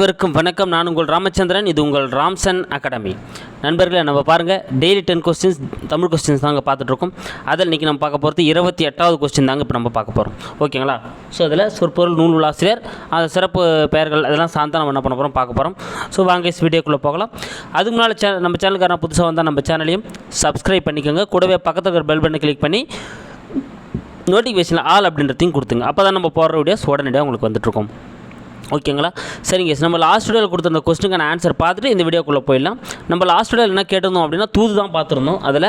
அனைவருக்கும் வணக்கம். நான் உங்கள் ராமச்சந்திரன் இது உங்கள் ராம்சன் அகாடமி. நண்பர்களே நம்ம பாருங்கள் daily ten questions Tamil questions தாங்க பார்த்துட்ருக்கோம். அதில் இன்றைக்கி நம்ம பார்க்க போகிறது இருபத்தி எட்டாவது கொஸ்டின் தாங்க இப்போ நம்ம பார்க்க போகிறோம் ஓகேங்களா? ஸோ அதில் சொற்பொருள் நூல் நூலாசிரியர் அந்த சிறப்பு பெயர்கள் அதெல்லாம் சார்ந்து நம்ம என்ன பண்ண போகிறோம் பார்க்க போகிறோம் ஸோ வாங்க இஸ் வீடியோக்குள்ளே போகலாம். அதுக்கு முன்னால் சே நம்ம சேனலுக்கான புதுசாக வந்தால் நம்ம சேனலையும் சப்ஸ்கிரைப் பண்ணிக்கோங்க. கூடவே பக்கத்தில் இருக்கிற பெல் பட்டனை கிளிக் பண்ணி நோட்டிஃபிகேஷனில் ஆல் அப்படின்றதையும் கொடுத்துங்க அப்போ தான் நம்ம போடுற வீடியோஸ் உடனடியாக உங்களுக்கு வந்துட்டுருக்கோம் ஓகேங்களா? சரிங்க நம்ம லாஸ்ட் வீடியோவில் கொடுத்துருந்த கொஸ்டினுக்கான ஆன்சர் பார்த்துட்டு இந்த வீடியோக்குள்ளே போயிடலாம். நம்ம லாஸ்ட் வீடியோவில் என்ன கேட்டிருந்தோம் அப்படின்னா தூது தான் பார்த்துருந்தோம். அதில்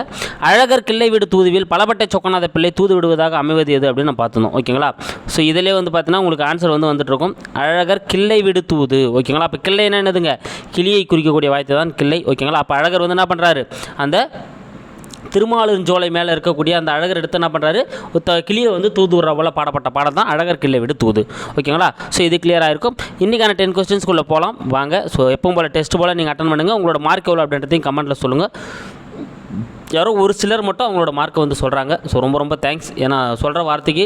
அழகர் கிள்ளை வீடு தூதுவில் பலபட்டை சொக்கநாத பிள்ளை தூது விடுவதாக அமைவது எது அப்படின்னு நம்ம பார்த்துருந்தோம். ஓகேங்களா? ஸோ இதிலே வந்து பார்த்தீங்கன்னா உங்களுக்கு ஆன்சர் வந்து வந்துட்டு இருக்கும் அழகர் கிள்ளை வீடு தூது. ஓகேங்களா? அப்போ கிள்ளைன்னா என்னதுங்க? கிளியை குறிக்கக்கூடிய வாய்த்து தான் கிள்ளை. ஓகேங்களா? அப்போ அழகர் வந்து என்ன பண்ணுறாரு அந்த திருமாலிருஞ்சோலை மேலே இருக்கக்கூடிய அந்த அழகர் எடுத்து என்ன பண்ணுறாரு கிளியை வந்து தூது போல் பாடப்பட்ட பாடம் தான் அழகர் கிள்ளை விடு தூது. ஓகேங்களா? ஸோ இது கிளியராக இருக்கும் இன்றைக்கான டென் கொஸ்டின்ஸ்குள்ளே போகலாம் வாங்க. ஸோ எப்பவும் போல் டெஸ்ட் போல் நீங்கள் அட்டன் பண்ணுங்கள் உங்களோட மார்க் எவ்வளோ அப்படின்றதையும் கமெண்ட்டில் சொல்லுங்கள் யாரோ ஒரு சிலர் மட்டும் அவங்களோட மார்க்கை வந்து சொல்கிறாங்க ஸோ ரொம்ப ரொம்ப தேங்க்ஸ் ஏன்னா சொல்கிற வார்த்தைக்கு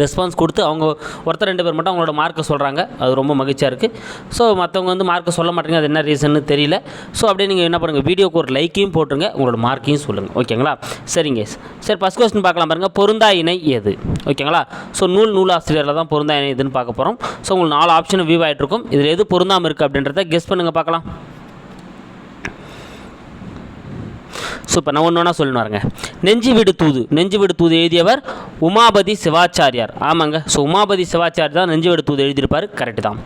ரெஸ்பான்ஸ் கொடுத்து அவங்க ஒருத்தர் ரெண்டு பேர் மட்டும் அவங்களோட மார்க்கை சொல்கிறாங்க அது ரொம்ப மகிழ்ச்சியாக இருக்குது ஸோ மற்றவங்க வந்து மார்க்கை சொல்ல மாட்டேங்க. அது என்ன ரீசன்னு தெரியல. ஸோ அப்படியே நீங்கள் என்ன பண்ணுங்கள் வீடியோக்கு ஒரு லைக்கையும் போட்டுருங்க. உங்களோட மார்க்கையும் சொல்லுங்கள் ஓகேங்களா சரிங்க. சரி ஃபஸ்ட் கொஸ்டின் பார்க்கலாம் பாருங்கள் பொருந்தா இணை எது? ஓகேங்களா ஸோ நூல் நூலாசிரியரில் தான் பொருந்தா இணை எதுன்னு பார்க்க போகிறோம் ஸோ உங்களுக்கு நாலு ஆப்ஷன் வியூ ஆகிட்டு இருக்கும் இதில் எது பொருந்தாமல் இருக்குது அப்படின்றத கெஸ் பண்ணுங்கள் பார்க்கலாம். ஸோ இப்போ நான் ஒன்று ஒன்றா சொல்லணும் நெஞ்சு வீடு தூது. நெஞ்சு வீடு தூது எழுதியவர் உமாபதி சிவாச்சாரியார். ஆமாங்க. ஸோ உமாபதி சிவாச்சாரியார் தான் நெஞ்சு வீடு தூது எழுதியிருப்பார். கரெக்டு தான்.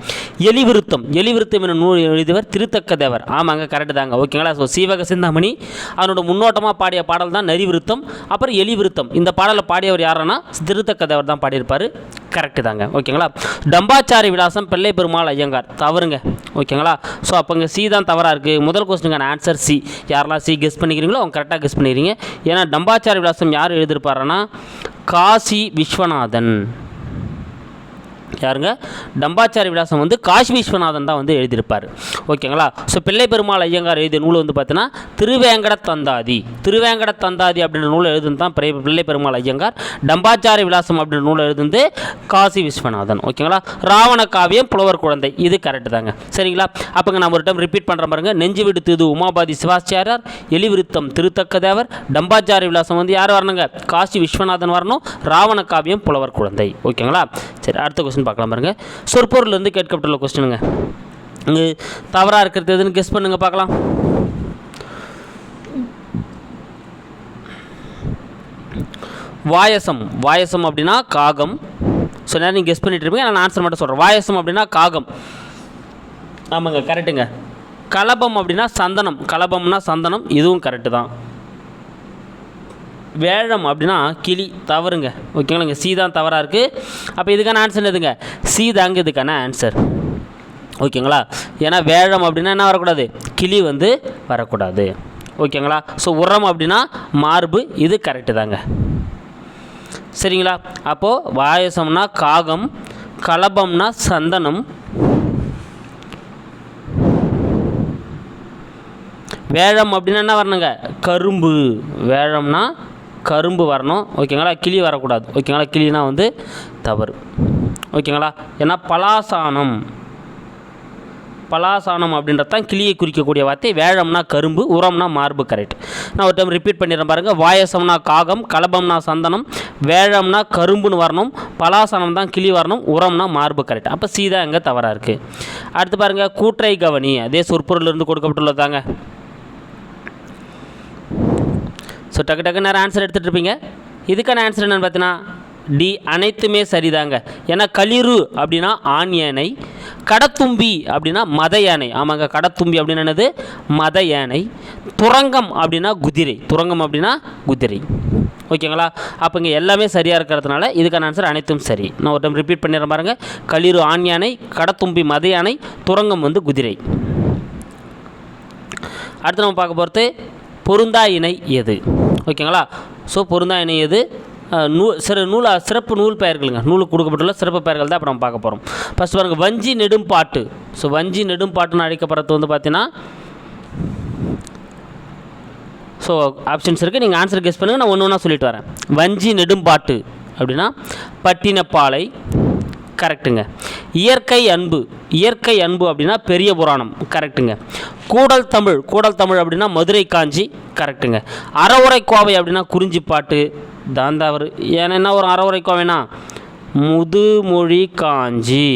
எலிவிருத்தம். எலிவிருத்தம் என்ற நூல் எழுதியவர் திருத்தக்க தேவர் ஆமாங்க கரெக்டு தாங்க. ஓகேங்களா ஸோ சீவக சிந்தாமணி அவனோட முன்னோட்டமாக பாடிய பாடல் தான் நரிவிருத்தம் அப்புறம் எலிவிருத்தம். இந்த பாடலை பாடியவர் யாருன்னா? திருத்தக்க தேவர் தான் பாடியிருப்பார். கரெக்டு தாங்க. ஓகேங்களா டம்பாச்சாரி விலாசம் பிள்ளை பெருமாள் ஐயங்கார். தவறுங்க. ஓகேங்களா ஸோ அப்போங்க சி தான் தவறாக இருக்குது முதல் கொஸ்டினுக்கான ஆன்சர் சி யாரெல்லாம் சி கெஸ் பண்ணிக்கிறீங்களோ அவங்க கரெக்டாக கெஸ் பண்ணிக்கிறீங்க ஏன்னா டம்பாச்சாரி விலாசம் யார் எழுதியிருப்பாருன்னா காசி விஸ்வநாதன். யாருங்க? டம்பாச்சாரி விலாசம் வந்து காசி விஸ்வநாதன் தான் வந்து எழுதியிருப்பார். ஓகேங்களா? ஸோ பிள்ளை பெருமாள் ஐயங்கார் எழுதிய நூல் வந்து பார்த்தீங்கன்னா திருவேங்கட தந்தாதி திருவேங்கட தந்தாதி அப்படின்ற நூல் எழுதுனது தான் பிறை- பிள்ளை பெருமாள் ஐயங்கார். டம்பாச்சாரி விலாசம் அப்படின்ற நூல் எழுதுனது காசி விஸ்வநாதன். ஓகேங்களா? ராவண காவியம் புலவர் குழந்தை. இது கரெக்டு தாங்க. சரிங்களா? அப்போங்க நான் ஒரு டைம் ரிப்பீட் பண்ணுற பாருங்க. நெஞ்சு விடுத்து இது உமாபாதி சிவாச்சாரியார் எலிவிருத்தம் திருத்தக்கதேவர் டம்பாச்சாரி விலாசம் வந்து யார் வரணுங்க? காசி விஸ்வநாதன் வரணும். ராவண காவியம் புலவர் குழந்தை. ஓகேங்களா? சரி அடுத்த கொஸ்டின் பார்க்கலாம் பாருங்க. சொற்பொருள்லேருந்து கேட்கப்பட்டுள்ள கொஸ்டினுங்க இங்கே தவறாக இருக்கிறது எதுன்னு கெஸ் பண்ணுங்க பார்க்கலாம். வாயசம். வாயசம் அப்படின்னா காகம். ஸோ நேரம் நீங்கள் கெஸ் பண்ணிட்டு இருப்பீங்க நான் ஆன்சர் மட்டும் சொல்கிறேன் வாயசம் அப்படின்னா காகம். ஆமாங்க கரெக்டுங்க கலபம் அப்படின்னா சந்தனம். கலபம்னா சந்தனம் இதுவும் கரெக்டு தான். வேழம் அப்படின்னா கிளி தவறுங்க. ஓகேங்களா? இங்கே சி தான் தவறாக இருக்குது அப்போ இதுக்கான ஆன்சர் எதுங்க சி தாங்க இதுக்கான ஆன்சர் ஓகேங்களா? ஏன்னா வேழம் அப்படின்னா என்ன வரக்கூடாது? கிளி வந்து வரக்கூடாது. ஓகேங்களா? ஸோ உரம் அப்படின்னா மார்பு இது கரெக்டு தாங்க. சரிங்களா? அப்போது வாயசம்னா காகம் கலபம்னா சந்தனம். வேழம் அப்படின்னா என்ன வரணுங்க? கரும்பு. வேழம்னா கரும்பு வரணும் ஓகேங்களா? கிளி வரக்கூடாது. ஓகேங்களா? கிளினா வந்து தவறு. ஓகேங்களா? ஏன்னா பலாசானம் பலாசானம் அப்படின்றது தான் கிளியை குறிக்கக்கூடிய வார்த்தை. வேழம்னா கரும்பு உரம்னா மார்பு கரெக்ட் நான் ஒரு டைம் ரிப்பீட் பண்ணிடுறேன் பாருங்கள் வாயசம்னா காகம் கலபம்னா சந்தனம் வேழம்னா கரும்புன்னு வரணும். பலாசானம் தான் கிளி வரணும் உரம்னா மார்பு கரெக்ட் அப்போ சீதா எங்கே தவறாக இருக்குது அடுத்து பாருங்கள் கூற்றை கவனி. அதே சொற்பொருள் இருந்து கொடுக்கப்பட்டுள்ளதாங்க ஸோ டக்கு டக்கு நேரம் ஆன்சர் எடுத்துகிட்டு இருப்பீங்க. இதுக்கான ஆன்சர் என்னென்னு பார்த்தீங்கன்னா டி அனைத்துமே சரிதாங்க. ஏன்னா களிறு அப்படின்னா ஆண் யானை கடத்தும்பி அப்படின்னா மத யானை. ஆமாங்க கடத்தும்பி அப்படின்னு என்னது? மத யானை. துரங்கம் அப்படின்னா குதிரை. துரங்கம் அப்படின்னா குதிரை. ஓகேங்களா? அப்போ இங்கே எல்லாமே சரியாக இருக்கிறதுனால இதுக்கான ஆன்சர் அனைத்தும் சரி. நான் ஒரு டைம் ரிப்பீட் பண்ணிடுறேன் பாருங்கள் களிறு ஆண் யானை கடத்தும்பி மத யானை துரங்கம் வந்து குதிரை. அடுத்து நம்ம பார்க்க போகிறது பொருந்தா இணை எது? ஓகேங்களா? ஸோ பொருந்தா இணையது நூ சிற நூலா சிறப்பு நூல் பெயர்களுங்க. நூலுக்கு கொடுக்கப்பட்டுள்ள சிறப்பு பெயர்கள் தான் இப்போ நம்ம பார்க்க போகிறோம் ஃபஸ்ட் பாருங்கள் வஞ்சி நெடும்பாட்டு. ஸோ வஞ்சி நெடும்பாட்டுன்னு அழைக்கப்படுறது வந்து பார்த்தீங்கன்னா ஸோ ஆப்ஷன்ஸ் இருக்குது நீங்கள் ஆன்சர் கெஸ் பண்ணுங்கள் நான் ஒன்று ஒன்றா சொல்லிட்டு வரேன். வஞ்சி நெடும்பாட்டு அப்படின்னா பட்டினப்பாலை கரெக்டுங்க இயற்கை அன்பு இயற்கை அன்பு அப்படின்னா பெரிய புராணம் கரெக்டுங்க கூடல் தமிழ் கூடல் தமிழ் அப்படின்னா மதுரை காஞ்சி கரெக்டுங்க அறவுரை கோவை அப்படின்னா குறிஞ்சிப்பாட்டு தாந்தாவர். ஏன்னா என்ன ஒரு அறவுரை கோவைனா முதுமொழி காஞ்சி.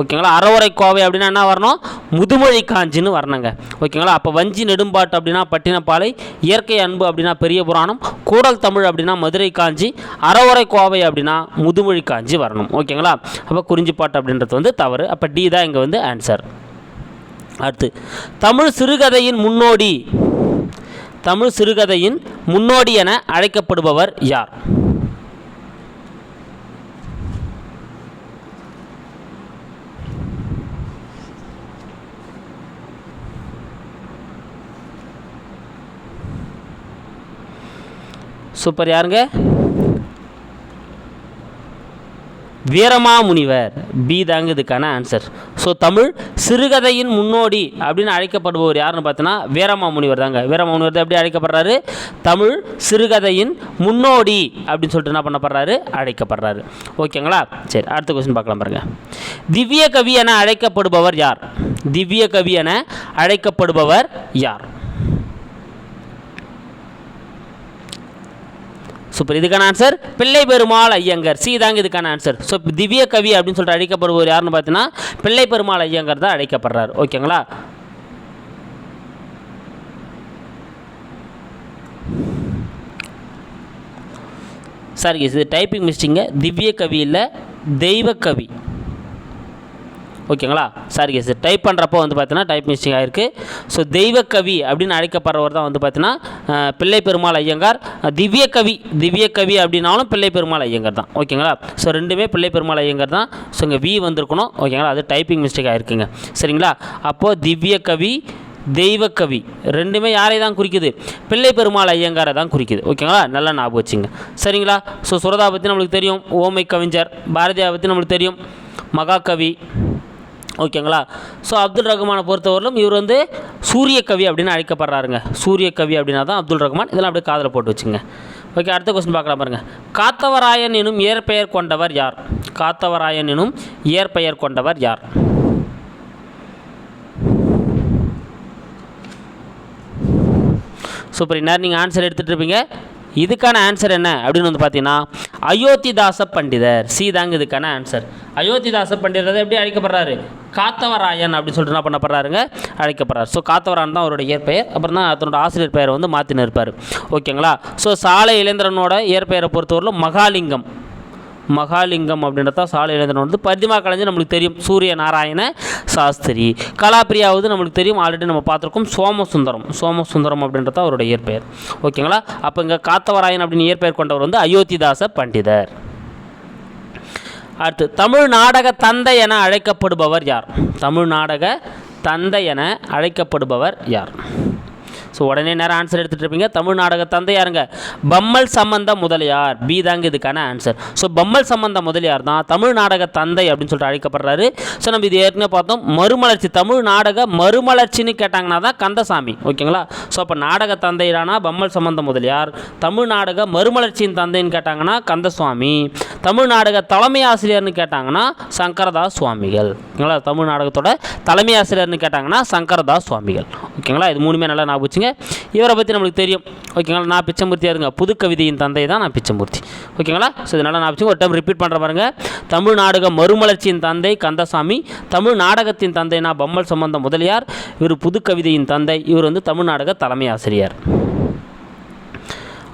ஓகேங்களா? அறவுரை கோவை அப்படின்னா என்ன வரணும்? முதுமொழி காஞ்சின்னு வரணுங்க. ஓகேங்களா? அப்போ வஞ்சி நெடும்பாட்டு அப்படின்னா பட்டினப்பாலை இயற்கை அன்பு அப்படின்னா பெரிய புராணம் கூடல் தமிழ் அப்படின்னா மதுரை காஞ்சி அறவுரை கோவை அப்படின்னா முதுமொழி காஞ்சி வரணும். ஓகேங்களா? அப்போ குறிஞ்சிப்பாட்டு அப்படின்றது வந்து தவறு. அப்போ டி தான் இங்கே வந்து ஆன்சர் அடுத்து தமிழ் சிறுகதையின் முன்னோடி. தமிழ் சிறுகதையின் முன்னோடி என அழைக்கப்படுபவர் யார்? சூப்பர் யாருங்க? வீரமாமுனிவர் பி தாங்க இதுக்கான ஆன்சர் ஸோ தமிழ் சிறுகதையின் முன்னோடி அப்படின்னு அழைக்கப்படுபவர் யாருன்னு பார்த்தோன்னா வீரமாமுனிவர் தாங்க. வீரமாமுனிவர் தான் எப்படி அழைக்கப்படுறாரு? தமிழ் சிறுகதையின் முன்னோடி அப்படின்னு சொல்லிட்டு என்ன பண்ணப்படுறாரு? அழைக்கப்படுறாரு. ஓகேங்களா சரி அடுத்த கொஸ்டின் பார்க்கலாம் பாருங்க. திவ்ய கவி என அழைக்கப்படுபவர் யார்? திவ்ய கவி என அழைக்கப்படுபவர் யார்? சூப்பர். இதுக்கான ஆன்சர் பிள்ளை பெருமாள் ஐயங்கர். சி தாங்க இதுக்கான ஆன்சர் ஸோ திவ்ய கவி அப்படின்னு சொல்லிட்டு அழைக்கப்படுவர் யாருன்னு பார்த்தீங்கன்னா பிள்ளை பெருமாள் ஐயங்கர் தான் அழைக்கப்படுறார். ஓகேங்களா? சார் இது டைப்பிங் மிஸ்டிங்க திவ்ய கவி இல்லை தெய்வ கவி. ஓகேங்களா? சாரி கேஸ் டைப் பண்ணுறப்போ வந்து பார்த்தீங்கன்னா டைப் மிஸ்டிங் ஆகிருக்கு ஸோ தெய்வ கவி அப்படின்னு அழைக்கப்படுறவர் தான் வந்து பார்த்தீங்கன்னா பிள்ளை பெருமாள் ஐயங்கார். திவ்ய கவி திவ்ய கவி அப்படின்னாலும் பிள்ளை பெருமாள் ஐயங்கார் தான். ஓகேங்களா? ஸோ ரெண்டுமே பிள்ளை பெருமாள் ஐயங்கார் தான். ஸோ இங்கே வி வந்திருக்கணும். ஓகேங்களா? அது டைப்பிங் மிஸ்டேக் ஆகிருக்குங்க சரிங்களா? அப்போது திவ்ய கவி தெய்வ கவி ரெண்டுமே யாரை தான் குறிக்குது? பிள்ளை பெருமாள் ஐயங்காரை தான் குறிக்குது. ஓகேங்களா? நல்லா ஞாபகம் வச்சுங்க. சரிங்களா? ஸோ சுரதா பற்றி நம்மளுக்கு தெரியும். ஓமை கவிஞர் பாரதியா பற்றி நம்மளுக்கு தெரியும். மகாகவி ஓகேங்களா? ஸோ அப்துல் ரஹ்மானை பொறுத்தவரையிலும் இவர் வந்து சூரிய கவி அப்படின்னு அழைக்கப்படுறாருங்க. சூரிய கவி அப்படின்னா தான் அப்துல் ரஹ்மான் இதெல்லாம் அப்படியே காதில் போட்டு வச்சுங்க. ஓகே அடுத்த கொஸ்டின் பார்க்கலாம் பாருங்க. காத்தவராயன் எனும் இயற்பெயர் கொண்டவர் யார்? காத்தவராயன் எனும் இயற்பெயர் கொண்டவர் யார்? சூப்பர் இந்நேரம் நீங்கள் ஆன்சர் எடுத்துகிட்டு இருப்பீங்க. இதுக்கான ஆன்சர் என்ன? அப்படின்னு வந்து பார்த்தீங்கன்னா அயோத்திதாச பண்டிதர். சி தாங்க இதுக்கான ஆன்சர் அயோத்திதாச பண்டிதர் எப்படி அழைக்கப்படுறாரு? காத்தவராயன் அப்படின்னு சொல்லிட்டு என்ன பண்ணப்படுறாருங்க? அழைக்கப்படுறாரு. ஸோ காத்தவரான் தான் அவருடைய இயற்பெயர். அப்புறம் தான் அதனோட ஆசிரியர் பெயரை வந்து மாற்றின்னு இருப்பார் ஓகேங்களா? ஸோ சாலை இளைஞரனோட இயற்பெயரை பொறுத்தவரையிலும் மகாலிங்கம். மகாலிங்கம் அப்படின்றத சாலை இளைஞன் வந்து பரிதிமா கலைஞர் நம்மளுக்கு தெரியும். சூரிய நாராயண சாஸ்திரி. கலாப்பிரியாவது நம்மளுக்கு தெரியும். ஆல்ரெடி நம்ம பார்த்துருக்கோம். சோமசுந்தரம். சோமசுந்தரம் அப்படின்றது அவருடைய இயற்பெயர். ஓகேங்களா? அப்போ இங்கே காத்தவராயன் அப்படின்னு இயற்பெயர் கொண்டவர் வந்து அயோத்திதாச பண்டிதர். அடுத்து தமிழ் நாடக தந்தை என அழைக்கப்படுபவர் யார்? தமிழ் நாடக தந்தை என அழைக்கப்படுபவர் யார்? ஸோ உடனே நேரம் ஆன்சர் எடுத்துகிட்டு இருப்பீங்க. தமிழ் நாடக தந்தை யாருங்க? பம்மல் சம்பந்த முதலியார். பி தாங்க இதுக்கான ஆன்சர் ஸோ பம்மல் சம்பந்த முதலியார் தான் தமிழ் நாடக தந்தை அப்படின்னு சொல்லிட்டு அழைக்கப்படுறாரு. ஸோ நம்ம இது ஏற்கனவே பார்த்தோம். மறுமலர்ச்சி தமிழ் நாடக மறுமலர்ச்சின்னு கேட்டாங்கன்னா தான் கந்தசாமி. ஓகேங்களா? ஸோ அப்போ நாடக தந்தையிலானா பம்மல் சம்பந்த முதலியார். தமிழ் நாடக மறுமலர்ச்சியின் தந்தைன்னு கேட்டாங்கன்னா கந்தசுவாமி. தமிழ் நாடக தலைமை ஆசிரியர்னு கேட்டாங்கன்னா சங்கரதாஸ் சுவாமிகள் ஓகேங்களா? தமிழ் நாடகத்தோட தலைமை ஆசிரியர்னு கேட்டாங்கன்னா சங்கரதாஸ் சுவாமிகள் ஓகேங்களா? இது மூணுமே நல்லா ஞாபகம் வச்சுங்க. இவரை பற்றி நம்மளுக்கு தெரியும். ஓகேங்களா? நான் பிச்சமூர்த்தியாக இருங்க. புது கவிதையின் தந்தை தான் நான் பிச்சமூர்த்தி. ஓகேங்களா? ஸோ இது நல்லா வச்சுங்க. ஒரு டைம் ரிப்பீட் பண்ணுற பாருங்க. தமிழ் நாடக மறுமலர்ச்சியின் தந்தை கந்தசாமி தமிழ் நாடகத்தின் தந்தைனா பம்மல் சம்பந்த முதலியார் இவர் புது கவிதையின் தந்தை இவர் வந்து தமிழ் நாடக தலைமை ஆசிரியர்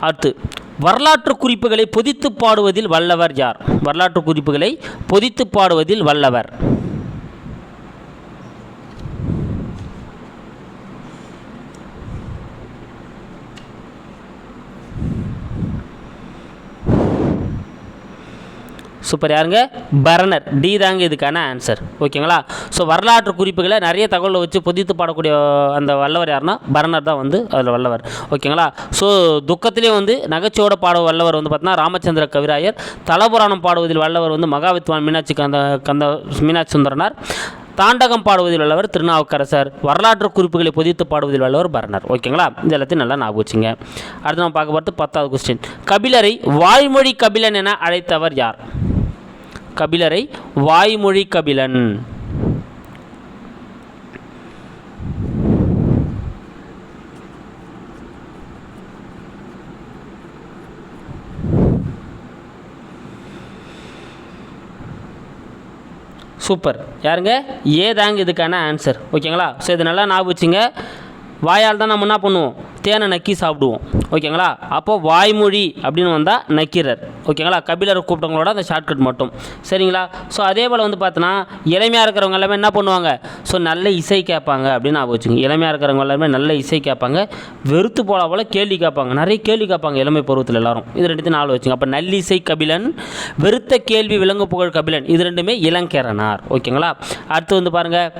அடுத்து வரலாற்று குறிப்புகளை பொதித்து பாடுவதில் வல்லவர் யார்? வரலாற்று குறிப்புகளை பொதித்து பாடுவதில் வல்லவர். சூப்பர். யாருங்க? பரணர். டி தாங்க இதுக்கான ஆன்சர் ஓகேங்களா? ஸோ வரலாற்று குறிப்புகளை நிறைய தகவலை வச்சு பொதித்து பாடக்கூடிய அந்த வல்லவர் யாருன்னா பரணர் தான் வந்து அதில் வல்லவர். ஓகேங்களா? ஸோ துக்கத்திலே வந்து நகைச்சுவோட பாட வல்லவர் வந்து பார்த்தீங்கன்னா ராமச்சந்திர கவிராயர். தலபுராணம் பாடுவதில் வல்லவர் வந்து மகாவித்வான் மீனாட்சி கந்த கந்த மீனாட்சி சுந்தரனார். தாண்டகம் பாடுவதில் வல்லவர் திருநாவுக்கரசர். வரலாற்று குறிப்புகளை பொதித்து பாடுவதில் வல்லவர் பரணர். ஓகேங்களா? இது எல்லாத்தையும் நல்லா ஞாபகம் வச்சுங்க. அடுத்து நம்ம பார்க்க போகிறது பத்தாவது கொஸ்டின் கபிலரை வாய்மொழி கபிலன் என அழைத்தவர் யார்? கபிலரை வாய்மொழி கபிலன். சூப்பர். யாருங்க? ஏதாங்க இதுக்கான ஆன்சர் ஓகேங்களா? ஸோ இது நல்லா ஞாபகம் வச்சுங்க. வாயால் தான் நம்ம என்ன பண்ணுவோம்? தேனை நக்கி சாப்பிடுவோம். ஓகேங்களா? அப்போது வாய்மொழி அப்படின்னு வந்தால் நக்கீரர். ஓகேங்களா? கபிலரை கூப்பிட்டவங்களோட அந்த ஷார்ட்கட் மட்டும். சரிங்களா? ஸோ அதே போல் வந்து பார்த்தோன்னா இளமையாக இருக்கிறவங்க எல்லாமே என்ன பண்ணுவாங்க? ஸோ நல்ல இசை கேட்பாங்க அப்படின்னு ஞாபகம் வச்சுங்க. இளமையாக இருக்கிறவங்க எல்லாருமே நல்ல இசை கேட்பாங்க. வெறுத்து போல போல் கேள்வி கேட்பாங்க. நிறைய கேள்வி கேட்பாங்க இளமை பருவத்தில் எல்லாரும். இது ரெண்டுத்தையும் நாலு வச்சுங்க. அப்போ நல்லிசை கபிலன் வெறுத்த கேள்வி விலங்கு புகழ் கபிலன் இது ரெண்டுமே இளங்கேரனார். ஓகேங்களா? அடுத்து வந்து பாருங்கள்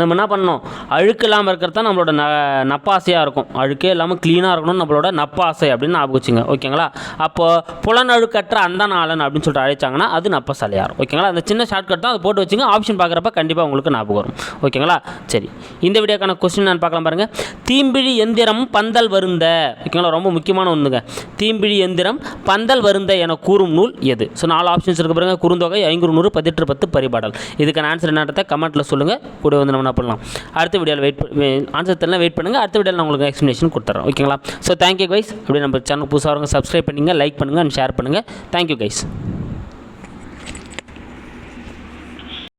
நம்ம என்ன பண்ணணும்? அழுக்கு இல்லாமல் இருக்கிறது தான் நம்மளோட ந நப்பாசையாக இருக்கும். அழுக்கே இல்லாமல் க்ளீனாக இருக்கணும் நம்மளோட நப்பாசை அப்படின்னு ஞாபகம் வச்சுங்க ஓகேங்களா? அப்போது புலனழுக்கற்ற அந்த நாளன் அப்படின்னு சொல்லிட்டு அழைச்சாங்கன்னா அது நப்பசலையார். ஓகேங்களா? அந்த சின்ன ஷார்ட்கட் தான் அதை போட்டு வச்சுங்க. ஆப்ஷன் பார்க்குறப்ப கண்டிப்பாக உங்களுக்கு ஞாபகம் வரும். ஓகேங்களா? சரி. இந்த வீடியோக்கான கொஸ்டின் நான் பார்க்கலாம் பாருங்கள் தீம்பிழி எந்திரம் பந்தல் வருந்த. ஓகேங்களா? ரொம்ப முக்கியமான ஒன்றுங்க தீம்பிழி எந்திரம் பந்தல் வருந்த என கூறும் நூல் எது? ஸோ நாலு ஆப்ஷன்ஸ் இருக்க பாருங்கள் குறுந்தொகை ஐங்குறு நூறு பதினெட்டு பத்து பரிபாடல். இதுக்கான ஆன்சர் என்னன்றதை கமெண்ட்டில் சொல்லுங்கள் கூட வந்து நம்ம என்ன பண்ணலாம் அடுத்த வீடியோவில் வெயிட் ஆன்சர் தெரியல வெயிட் பண்ணுங்கள் அடுத்த வீடியோவில் நான் உங்களுக்கு எக்ஸ்ப்ளனேஷன் கொடுத்துறேன். ஓகேங்களா ஸோ தேங்க்யூ கைஸ் அப்படியே நம்ம சேனல் புதுசாக வரவங்க சப்ஸ்கிரைப் பண்ணுங்கள் லைக் பண்ணுங்கள் அண்ட் ஷேர் பண்ணுங்கள் தேங்க்யூ கைஸ்